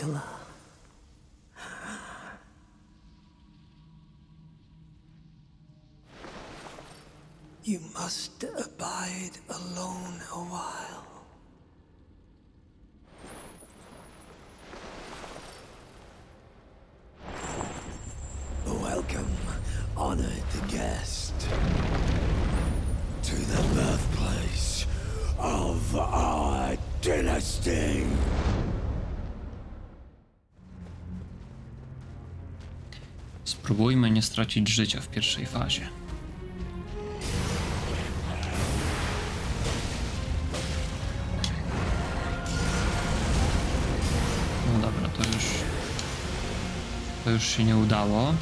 Agricola. You must abide alone a while. Welcome, honored guest, to the birthplace of our dynasty. Spróbujmy nie stracić życia w pierwszej fazie. No dobra, to już. To już się nie udało.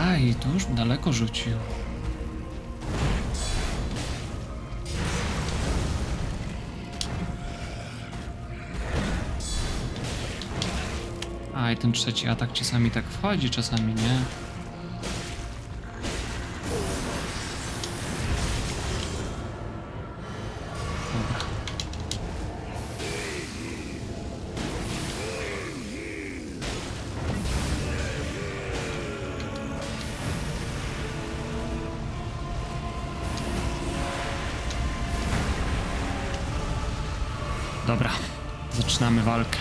Aj, to już daleko rzucił. Aj, ten trzeci atak czasami tak wchodzi, czasami nie. Dobra, zaczynamy walkę.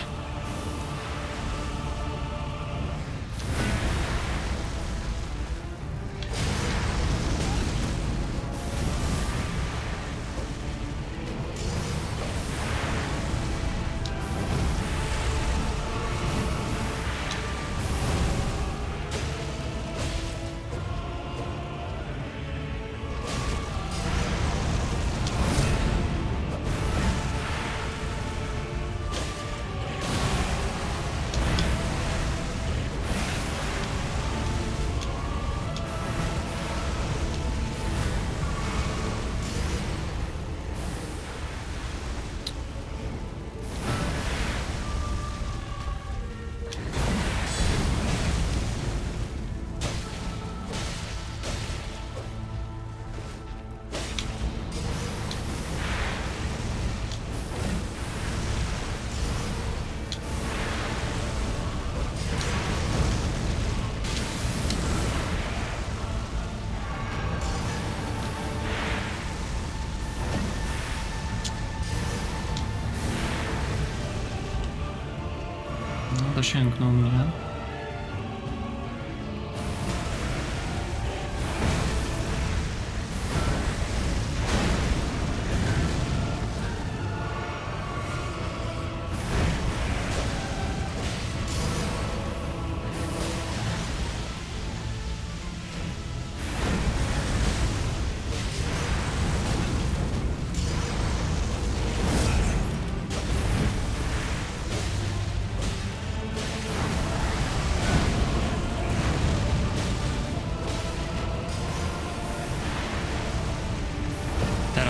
No, dosięgnął mnie.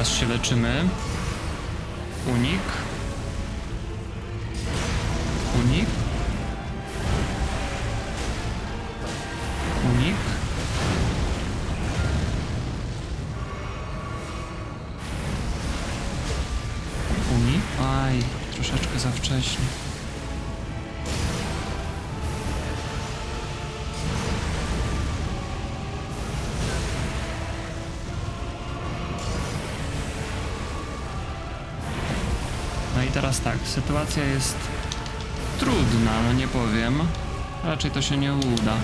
Teraz się leczymy. Unik. Unik. Unik. Unik. Aj, troszeczkę za wcześnie. I teraz tak, sytuacja jest trudna, no nie powiem. Raczej to się nie uda.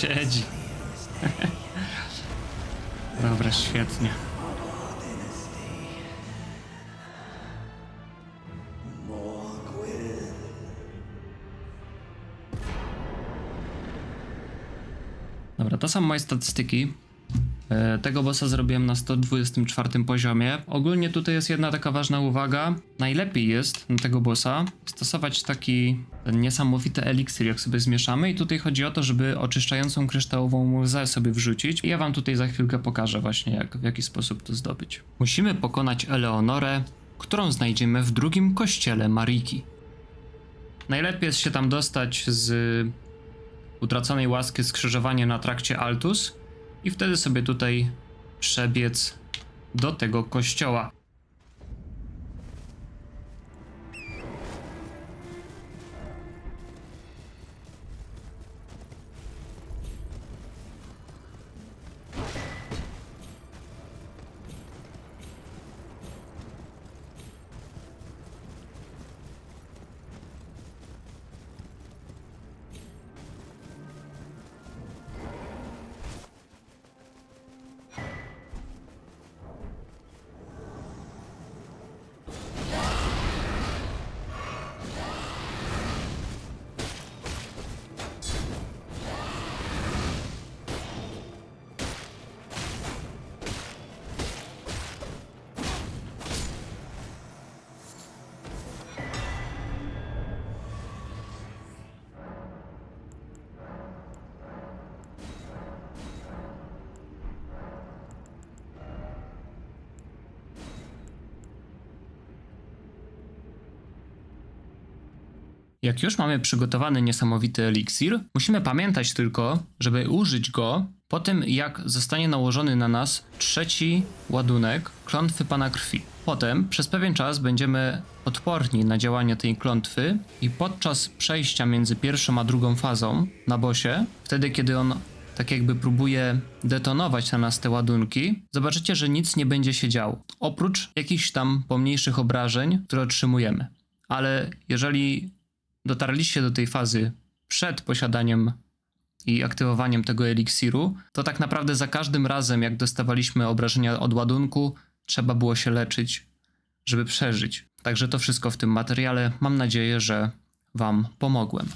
Siedzi. Dobra, świetnie. Dobra, to są moje statystyki. E, Tego bossa zrobiłem na 124 poziomie. Ogólnie tutaj jest jedna taka ważna uwaga. Najlepiej jest na tego bossa stosować taki niesamowity eliksir, jak sobie zmieszamy. I tutaj chodzi o to, żeby oczyszczającą kryształową łzę sobie wrzucić. I ja wam tutaj za chwilkę pokażę właśnie, jak, w jaki sposób to zdobyć. Musimy pokonać Eleonorę, którą znajdziemy w drugim kościele Mariki. Najlepiej jest się tam dostać z utraconej łaski skrzyżowanie na trakcie Altus i wtedy sobie tutaj przebiec do tego kościoła. Jak już mamy przygotowany niesamowity eliksir, musimy pamiętać tylko, żeby użyć go po tym, jak zostanie nałożony na nas trzeci ładunek klątwy Pana Krwi. Potem przez pewien czas będziemy odporni na działanie tej klątwy i podczas przejścia między pierwszą a drugą fazą na bosie, wtedy kiedy on tak jakby próbuje detonować na nas te ładunki, zobaczycie, że nic nie będzie się działo. Oprócz jakichś tam pomniejszych obrażeń, które otrzymujemy. Ale jeżeli dotarliście do tej fazy przed posiadaniem i aktywowaniem tego eliksiru, to tak naprawdę za każdym razem, jak dostawaliśmy obrażenia od ładunku, trzeba było się leczyć, żeby przeżyć. Także to wszystko w tym materiale. Mam nadzieję, że Wam pomogłem.